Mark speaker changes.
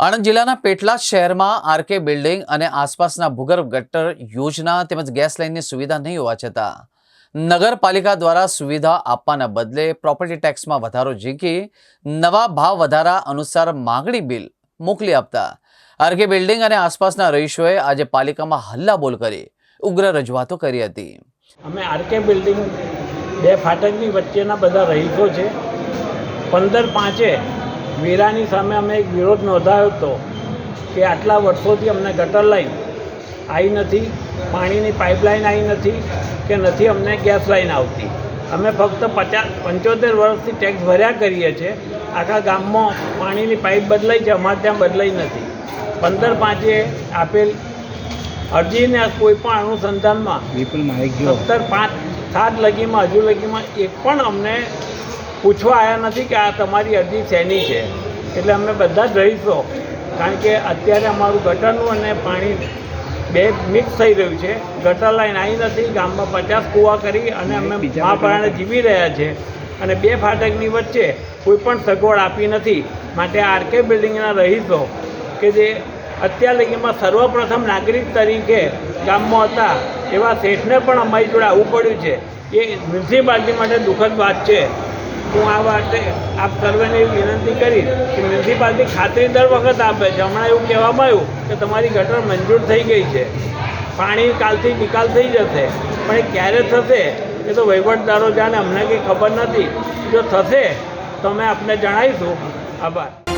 Speaker 1: આણંદ જિલ્લાના પેટલાદ શહેરમાં RK building અને આસપાસના ભૂગર્ભ ગટર યોજના તેમજ ગેસ લાઇનની સુવિધા નહીં હોવા છતાં નગરપાલિકા દ્વારા સુવિધા આપવાના બદલે પ્રોપર્ટી ટેક્સમાં વધારો ઝીંકી નવા ભાવ વધારા અનુસાર માગણી બિલ મોકલી આપતા આરકે બિલ્ડિંગ અને આસપાસના રહીશોએ આજે પાલિકામાં હલ્લાબોલ કરી ઉગ્ર રજૂઆતો કરી હતી.
Speaker 2: અમે આરકે બિલ્ડિંગ બે ફાટકની વચ્ચેના બધા રહીશો છે. પંદર પાંચે વેરાની સામે અમે એક વિરોધ નોંધાયો હતો કે આટલા વર્ષોથી અમને ગટર લાઈન આવી નથી પાણીની પાઇપલાઇન આવી નથી કે નથી અમને ગેસ લાઈન આવતી. અમે ફક્ત પચાસ પંચોતેર વર્ષથી ટેક્સ ભર્યા કરીએ છીએ. આખા ગામમાં પાણીની પાઇપ બદલાઈ છે અમારે ત્યાં બદલાઈ નથી. પંદર પાંચે આપેલ અરજીને કોઈ પણ અનુસંધાનમાં
Speaker 3: વિપુલ
Speaker 2: સત્તર પાંચ સાત લગીમાં હજુ લગીમાં એક પણ અમને પૂછવા આવ્યા નથી કે આ તમારી અરજી શેની છે. એટલે અમે બધા જ રહીશો. કારણ કે અત્યારે અમારું ગટરનું અને પાણી બે મિક્સ થઈ રહ્યું છે. ગટર લાઈન આવી નથી ગામમાં પચાસ કૂવા કરી અને અમે
Speaker 3: બીજા
Speaker 2: મહાપ્રાણે જીવી રહ્યા છે. અને બે ફાટકની વચ્ચે કોઈ પણ સગવડ આપી નથી. માટે આરકે બિલ્ડિંગના રહીશો કે જે અત્યાર લગીમાં સર્વપ્રથમ નાગરિક તરીકે ગામમાં હતા એવા શેઠને પણ અમારી જોડે આવવું પડ્યું છે. એ મ્યુનિસિપાલિટી માટે દુઃખદ વાત છે. હું આ વાતે આપ સર્વેને વિનંતી કરી કે મ્યુનિસિપાલિટી ખાતરી દર વખત આપે છે. હમણાં એવું કહેવામાં આવ્યું કે તમારી ગટર મંજૂર થઈ ગઈ છે. પાણી કાલથી નિકાલ થઈ જશે. પણ એ ક્યારે થશે એ તો વહીવટદારો જાણે અમને કંઈ ખબર નથી. જો થશે તો અમે આપને જણાવીશું. આભાર.